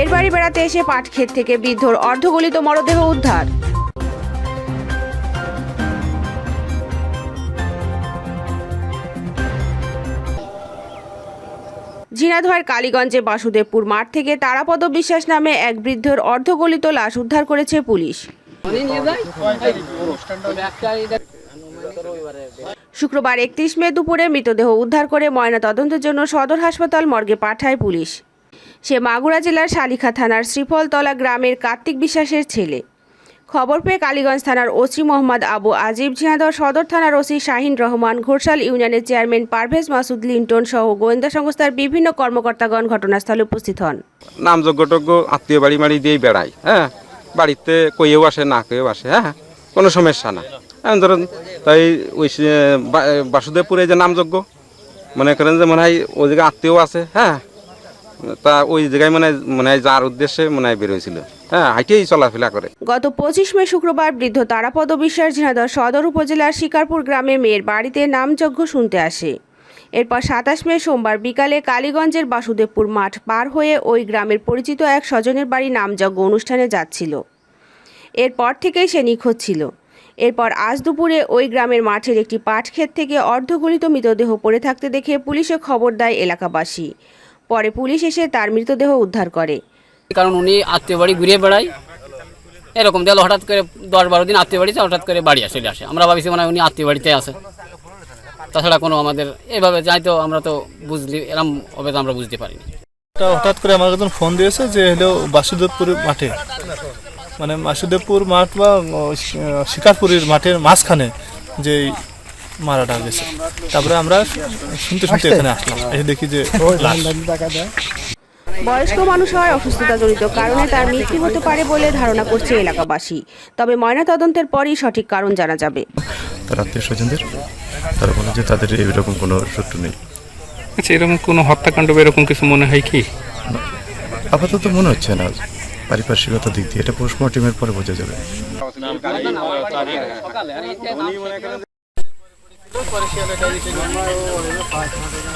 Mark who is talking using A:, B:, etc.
A: এর বাড়ি বেড়াতে এসে পাট ক্ষেত থেকে বৃদ্ধর অর্ধগলিত মরদেহ উদ্ধার। ঝিনাধর কালীগঞ্জে বাসুদেবপুর মাঠ থেকে তারাপদ বিশ্বাস নামে এক বৃদ্ধর অর্ধগলিত লাশ উদ্ধার করেছে পুলিশ। শুক্রবার একত্রিশ মে দুপুরে মৃতদেহ উদ্ধার করে ময়না তদন্তের জন্য সদর হাসপাতাল মর্গে পাঠায় পুলিশ। সে মাগুরা জেলার শালিখা থানার শ্রীফলতলা গ্রামের কার্তিক বিশ্বাসের ছেলে। খবর পেয়ে কালীগঞ্জ থানার ওসি মোহাম্মদ আবু আজিব ঝিনাদহ সদর থানার ওসি শাহিন রহমান, ঘোরশাল ইউনিয়নের চেয়ারম্যান পারভেজ মাসুদ লিন্টন সহ গোয়েন্দা সংস্থার বিভিন্ন কর্মকর্তাগণ ঘটনাস্থলে উপস্থিত হন।
B: নামযজ্ঞটজ্ঞ আত্মীয় বাড়ি মাড়ি দিয়েই বেড়ায় হ্যাঁ? বাড়িতে কইয়েও আসে, না কইয়েও আসে হ্যাঁ? কোনো সমস্যা না। ধরুন, তাই ওই বাসুদেবপুরে যে নামযজ্ঞ, মনে করেন যে মনে হয় ওই জায়গায় আত্মীয় আছে হ্যাঁ? তা ওই জায়গায় মনে হয় যার উদ্দেশ্যে মনে হয় বেরোয়ছিল। হ্যাঁ হাইটেই চলাফেরা করে।
A: গত পঁচিশ মে শুক্রবার বৃদ্ধ তারাপদ বিশ্বাস ঝিনাদহ সদর উপজেলার শিকারপুর গ্রামে মেয়ের বাড়িতে নামযজ্ঞ শুনতে আসে। এরপর সাতাশ মে সোমবার বিকালে কালীগঞ্জের বাসুদেবপুর মাঠ পার হয়ে ওই গ্রামের পরিচিত এক স্বজনের বাড়ি নামযজ্ঞ অনুষ্ঠানে যাচ্ছিল। এরপর থেকেই সে নিখোঁজ ছিল। এরপর আজ দুপুরে ওই গ্রামের মাঠের একটি পাট ক্ষেত থেকে অর্ধগলিত মৃতদেহ পড়ে থাকতে দেখে পুলিশে খবর দেয় এলাকাবাসী। পরে পুলিশ এসে তার মৃতদেহ উদ্ধার করে।
C: কারণ উনি আত্মীয় বাড়ি ঘুরে বেড়ায়। এরকম দিল হঠাৎ করে দশ বারো দিন আত্মীয় বাড়িতে হঠাৎ করে বাড়ি আসে আসে। আমরা ভাবিছি মানে উনি আত্মীয় বাড়িতে আসে তাছাড়া কোনো আমাদের এভাবে যাই তো আমরা তো বুঝলি এরম হবে তো আমরা বুঝতে পারিনি।
D: হঠাৎ করে আমার একজন ফোন দিয়েছে যে হলো বাসুদেবপুর মাঠে। মানে বাসুদেবপুর মাঠ বা শিকারপুরের মাঠের মাঝখানে যে মারাটা গেছে তারপরে আমরা শুনতে শুনতে এখানে আসলাম। এসে দেখি যে
A: বয়স্ক মানুষ হওয়ার অসুস্থতাজনিত কারণে তার মৃত্যু হতে পারে বলে ধারণা করছে এলাকাবাসী। তবে ময়নাতদন্তের পরই সঠিক কারণ জানা যাবে।
E: তার আত্মীয় স্বজনদের? তারা বলে যে তাদের এরকম কোনো শত্রু নেই।
F: আচ্ছা এরকম কোনো হত্যাকাণ্ড বা এরকম কিছু মনে হয় কি?
E: আপাতত মনে হচ্ছে না। পারিপার্শ্বিকতা দিক দিয়ে এটা পোস্টমর্টমের পরে বোঝা যাবে। શું પરસ્યા બેઠા છે.